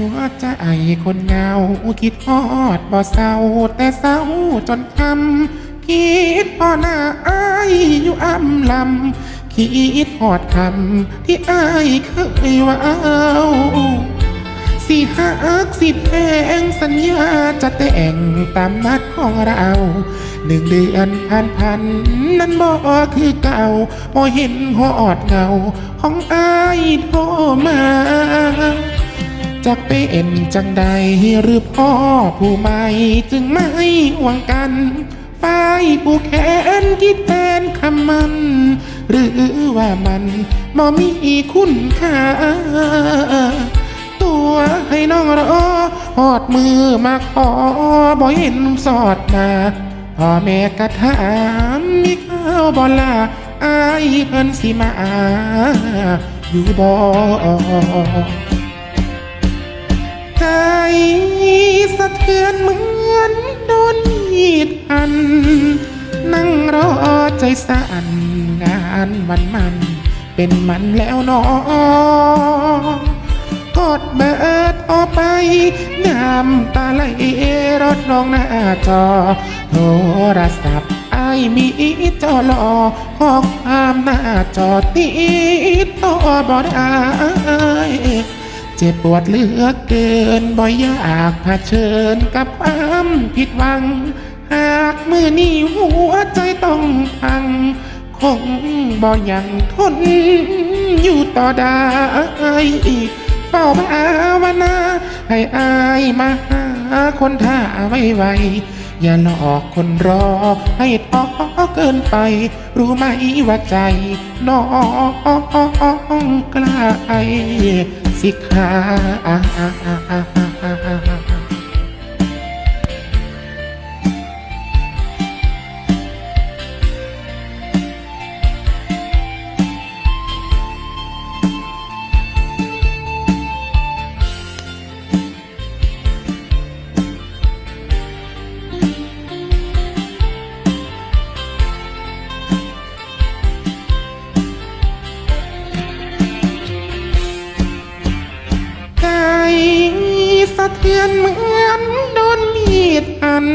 หัวใจคนเหงาคิดฮอดบ่เศร้า แต่เศร้าจนคำคิดพอหน้าอายอยู่อ้ำลำคิดฮอดคำที่อายเคยว่าสิหักสิแพงสัญญาจะแต่งตามนัดของเราหนึ่งเดือนผ่านพันนั้นบ่คือเก่าบ่เห็นหอดเงาของอายโทรมา จากเป็นจังใดหรือพ่อผู้ใหม่จึงไม่หวังกันฝ่ายผู้แขนคิดแทนคำมัน หรือว่ามันบ่มีคุณค่า ตัวให้น้องรอหอดมือมาขอบ่เห็นสอดมาพ่อแม่กระถามมีข้าวบ่ลาอายเพิ่นสิมาอยู่บ่ สะเทือนเหมือนโดนมีดพัน นั่งรอใจสั่นงานวันมัน เป็นมันแล้วนอกดเบิดออกไปน้ำตาไหลรถลงหน้าจอ โทรศัพท์ไอมีจอรอข้อความหน้าจอติดต่อบ่ได้ เจ็บปวดเหลือเกินบ่อยากเผชิญกับความผิดหวัง หากมือนี้หัวใจต้องพัง คงบ่ยังทนอยู่ต่อได้เฝ้าภาวนาให้อายมาหาคนท่าไว้ไวอย่าหลอกคนรอให้ท้อเกินไป รู้ไหมว่าใจน้องกลาไอ สิขาะเทือนเหมือนโดนมีดอัน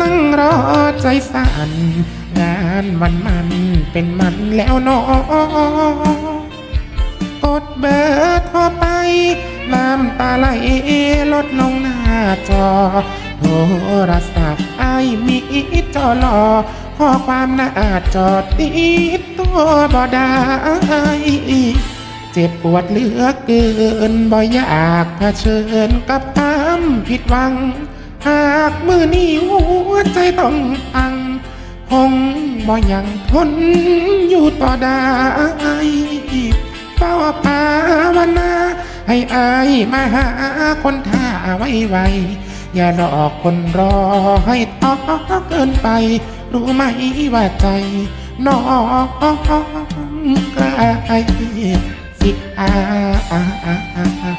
นั่งรอใจสั่นงานวันมันเป็นมันแล้วหนอกดเบอร์โทรไป น้ำตาไหลลดลงหน้าจอ โทรศัพท์ไอมีจอรอข้อความหน้าจอติดตัวบ่ได้ จ็บปวดเหลือเกินบ่อยากเผชิญกับความผิดหวัง หากมือนี้หัวใจต้องพังคงบ่ยังทนอยู่ต่อได้เฝ้าภาวนาให้อายมาหาคนท่าไว้ไวๆอย่าหลอกคนรอให้ท้อเกินไป รู้ไหมว่าใจน้องกลาย สิอา